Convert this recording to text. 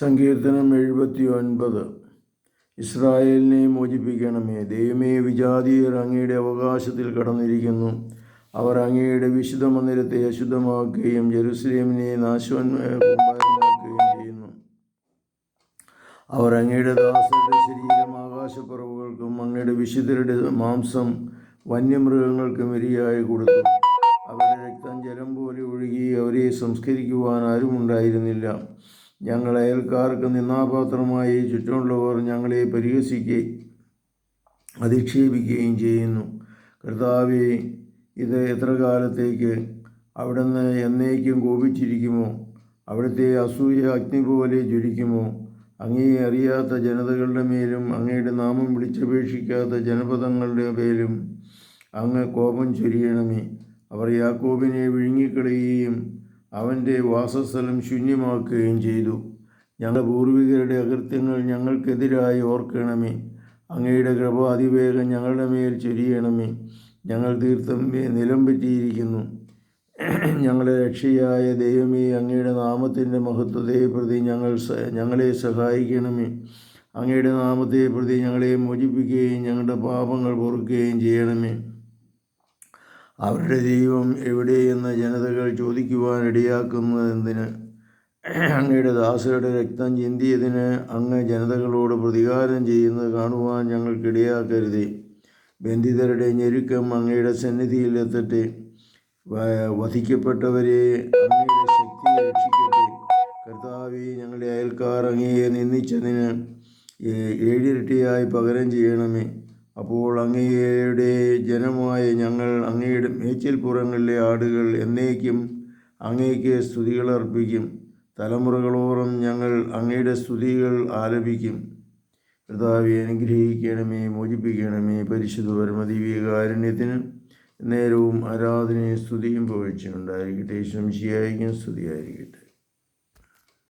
സങ്കീർത്തനം എഴുപത്തി ഒൻപത് ഇസ്രായേലിനെ മോചിപ്പിക്കണമേ. ദൈവമേ വിജാതീയർ അങ്ങയുടെ അവകാശത്തിൽ കടന്നിരിക്കുന്നു. അവർ അങ്ങയുടെ വിശുദ്ധ മന്ദിരത്തെ അശുദ്ധമാക്കുകയും ജെറുസലേമിനെ നാശവന്മാക്കുകയും ചെയ്യുന്നു. അവർ അങ്ങയുടെ ദാസരുടെ ശരീരം ആകാശപ്പറവുകൾക്കും അങ്ങയുടെ വിശുദ്ധരുടെ മാംസം വന്യമൃഗങ്ങൾക്കും ഇരയായി കൊടുത്തു. അവരുടെ രക്തം ജലം പോലെ ഒഴുകി അവരെ സംസ്കരിക്കുവാൻ ആരുമുണ്ടായിരുന്നില്ല. ഞങ്ങൾ അയൽക്കാർക്ക് നിന്നാപാത്രമായി ചുറ്റുമുള്ളവർ ഞങ്ങളെ പരിഹസിക്കുകയും അധിക്ഷേപിക്കുകയും ചെയ്യുന്നു. കർത്താവെ ഇത് എത്ര കാലത്തേക്ക്? അവിടുന്ന് എന്നേക്കും കോപിച്ചിരിക്കുമോ? അവിടുത്തെ അസൂയ അഗ്നി പോലെ ജ്വലിക്കുമോ? അങ്ങേ അറിയാത്ത ജനതകളുടെ മേലും അങ്ങയുടെ നാമം വിളിച്ചപേക്ഷിക്കാത്ത ജനപദങ്ങളുടെ മേലും അങ്ങ് കോപം ചൊരിയണമേ. അവർ യാക്കോബിനെ വിഴുങ്ങിക്കളയുകയും അവന്റെ വാസസ്ഥലം ശൂന്യമാക്കുകയും ചെയ്തു. ഞങ്ങളുടെ പൂർവികരുടെ അകൃത്യങ്ങൾ ഞങ്ങൾക്കെതിരായി ഓർക്കണമേ. അങ്ങയുടെ കൃപ അതിവേഗം ഞങ്ങളുടെ മേൽ ചൊരിയണമേ. ഞങ്ങൾ തീർത്ഥം നിലം പറ്റിയിരിക്കുന്നു. ഞങ്ങളുടെ രക്ഷയായ ദൈവമേ അങ്ങയുടെ നാമത്തിന്റെ മഹത്വത്തെ പ്രതി ഞങ്ങൾ ഞങ്ങളെ സഹായിക്കണമേ. അങ്ങയുടെ നാമത്തെ പ്രതി ഞങ്ങളെ മോചിപ്പിക്കുകയും ഞങ്ങളുടെ പാപങ്ങൾ പൊറുക്കുകയും ചെയ്യണമേ. അവരുടെ ദൈവം എവിടെയെന്ന് ജനതകൾ ചോദിക്കുവാൻ ഇടയാക്കുന്നതെന്തിന് അങ്ങയുടെ ദാസരുടെ രക്തം ചിന്തിയതിന് അങ്ങ് ജനതകളോട് പ്രതികാരം ചെയ്യുന്നത് കാണുവാൻ ഞങ്ങൾക്കിടയാക്കരുതേ ബന്ധിതരുടെ ഞെരുക്കം അങ്ങയുടെ സന്നിധിയിൽ എത്തട്ടെ. വധിക്കപ്പെട്ടവരെ അങ്ങയുടെ ശക്തി രക്ഷിക്കട്ടെ. കർത്താവെ ഞങ്ങളുടെ അയൽക്കാർ അങ്ങയെ നിന്ദിച്ചതിന് ഏഴിരട്ടിയായി പകരം ചെയ്യണമേ. അപ്പോൾ അങ്ങയുടെ ജനമായ ഞങ്ങൾ അങ്ങയുടെ മേച്ചിൽപ്പുറങ്ങളിലെ ആടുകൾ എന്നേക്കും അങ്ങേക്ക് സ്തുതികൾ അർപ്പിക്കും. തലമുറകളോളം ഞങ്ങൾ അങ്ങയുടെ സ്തുതികൾ ആലപിക്കും. കർത്താവെ അനുഗ്രഹിക്കണമേ മോചിപ്പിക്കണമേ പരിശുദ്ധ പരമദിവ്യകാരുണ്യത്തിന് നേരവും ആരാധനയും സ്തുതിയും പുകഴ്ചയുണ്ടായിരിക്കട്ടെ ശംശിയായിരിക്കും സ്തുതിയായിരിക്കട്ടെ.